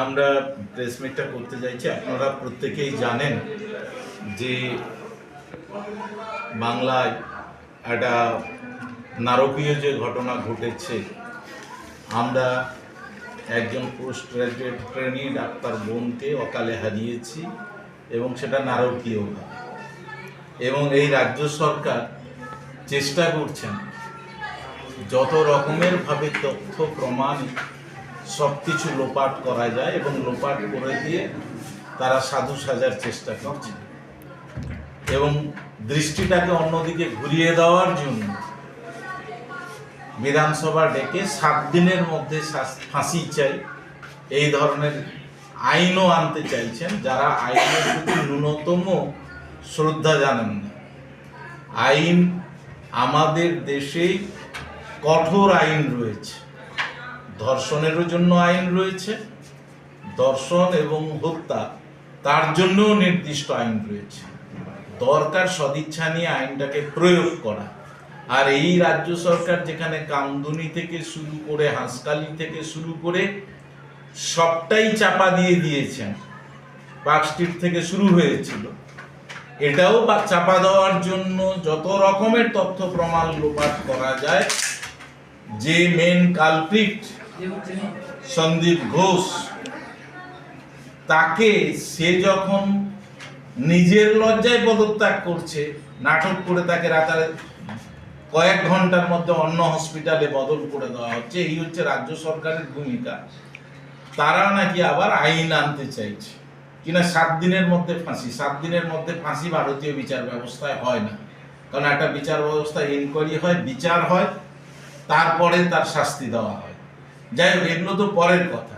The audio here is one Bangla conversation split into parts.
আমরা প্রেস মিটটা করতে যাইছি আপনারা প্রত্যেকেই জানেন যে বাংলায় একটা নারকীয় যে ঘটনা ঘটেছে, আমরা একজন পোস্ট গ্রাজুয়েট ট্রেনি ডাক্তার বোনকে অকালে হারিয়েছি এবং সেটা নারকীয় এবং এই রাজ্য সরকার চেষ্টা করছেন যত রকমের ভাবে তথ্য, প্রমাণ সব কিছু লোপাট করা যায় এবং লোপাট করে দিয়ে তারা সাধু সাজার চেষ্টা করছে। এবং দৃষ্টিটাকে অন্যদিকে ঘুরিয়ে দেওয়ার জন্য বিধানসভা ডেকে সাত দিনের মধ্যে ফাঁসি চাই, এই ধরনের আইনও আনতে চাইছেন যারা আইনের প্রতি ন্যূনতম শ্রদ্ধা জানেন না। আইন আমাদের দেশে কঠোর আইন রয়েছে। ধর্ষণেরও জন্য আইন রয়েছে। দর্শন এবং হত্যা, তার জন্যও নির্দিষ্ট আইন রয়েছে। দরকার সদিচ্ছা নিয়ে আইনটাকে প্রয়োগ করা। আর এই রাজ্য সরকার যেখানে কামদুনি থেকে শুরু করে হাঁসকালি থেকে শুরু করে সবটাই চাপা দিয়ে দিয়েছেন, পার্ক স্ট্রিট থেকে শুরু হয়েছিল। এটাও বা চাপা দেওয়ার জন্য যত রকমের তথ্য প্রমাণ লোপাট করা যায়, যে মেন কালপ্রিট সন্দীপ ঘোষ। তাকে সে যখন নিজের লজ্জায় পদত্যাগ করছে, নাটক করে তাকে রাতারে কয়েক ঘণ্টার মধ্যে অন্য হসপিটালে বদল করে দেওয়া হচ্ছে। এই হচ্ছে রাজ্য সরকারের ভূমিকা। তারা নাকি আবার আইন আনতে চাইছে। কিনা সাত দিনের মধ্যে ফাঁসি, সাত দিনের মধ্যে ফাঁসি ভারতীয় বিচার ব্যবস্থায় হয় না। কারণ একটা বিচার ব্যবস্থায় ইনকোয়ারি হয়, বিচার হয়, তারপরে তার শাস্তি দেওয়া হয়। যাই হোক, এগুলো তো পরের কথা।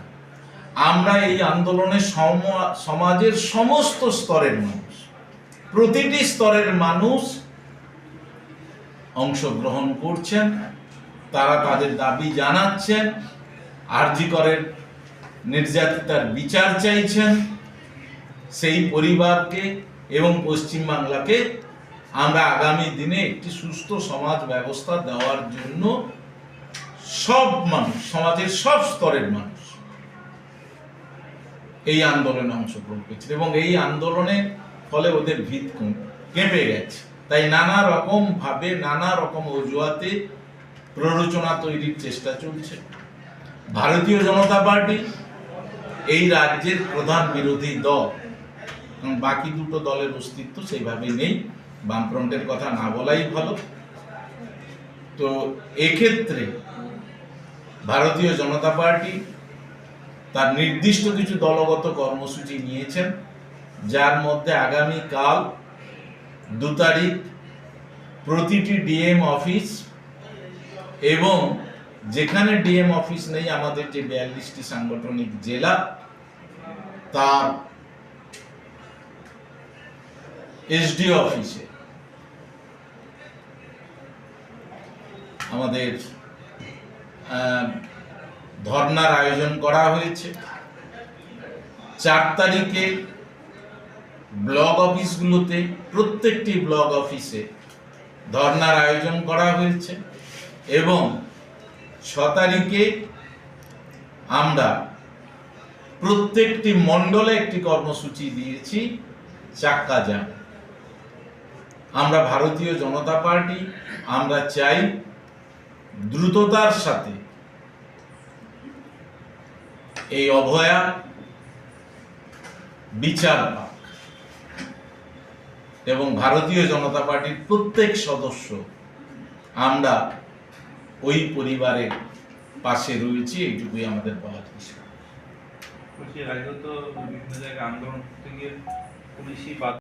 আমরা এই আন্দোলনে সম- সমাজের সমস্ত স্তরের মানুষ। প্রতিটি স্তরের মানুষ অংশগ্রহণ করছেন, তারা তাদের দাবি জানাচ্ছেন, আরজি করের নির্যাতিতার বিচার চাইছেন। সেই পরিবারকে এবং পশ্চিমবাংলাকে আমরা আগামী দিনে একটি সুস্থ সমাজ ব্যবস্থা দেওয়ার জন্য সব মানুষ, সমাজের সব স্তরের মানুষ এই আন্দোলনে অংশগ্রহণ করছে এবং এই আন্দোলনের ফলে ওদের ভিত কেঁপে গেছে। তাই নানা রকম ভাবে, নানা রকম অজুহাতে প্ররোচনা তৈরির চেষ্টা চলছে। ভারতীয় জনতা পার্টি, এই রাজ্যের প্রধান বিরোধী দল কারণ বাকি দুটো দলের অস্তিত্ব সেইভাবে নেই, বামফ্রন্টের কথা না বলাই ভালো। তো এক্ষেত্রে ভারতীয় জনতা পার্টি তার নির্দিষ্ট কিছু দলগত কর্মসূচি নিয়েছেন, যার মধ্যে আগামী কাল দু তারিখ প্রতিটি ডিএম অফিস এবং যেখানে ডিএম অফিস নেই, আমাদের যে বিয়াল্লিশটি সাংগঠনিক জেলা, তার এসডি অফিসে আমাদের ধর্নার আয়োজন করা হয়েছে। চার তারিখে ব্লক অফিসগুলোতে, প্রত্যেকটি ব্লক অফিসে ধর্নার আয়োজন করা হয়েছে এবং ছ তারিখে আমরা প্রত্যেকটি মণ্ডলে একটি কর্মসূচি দিয়েছি, চাক্কা যান আমরা ভারতীয় জনতা পার্টি, আমরা চাই দ্রুততার সাথে। এই অভয়া বিচার পাক। এবং ভারতীয় জনতা পার্টির প্রত্যেক সদস্য, আমরা ওই পরিবারের পাশে রয়েছি, এইটুকুই আমাদের বলার বিষয়।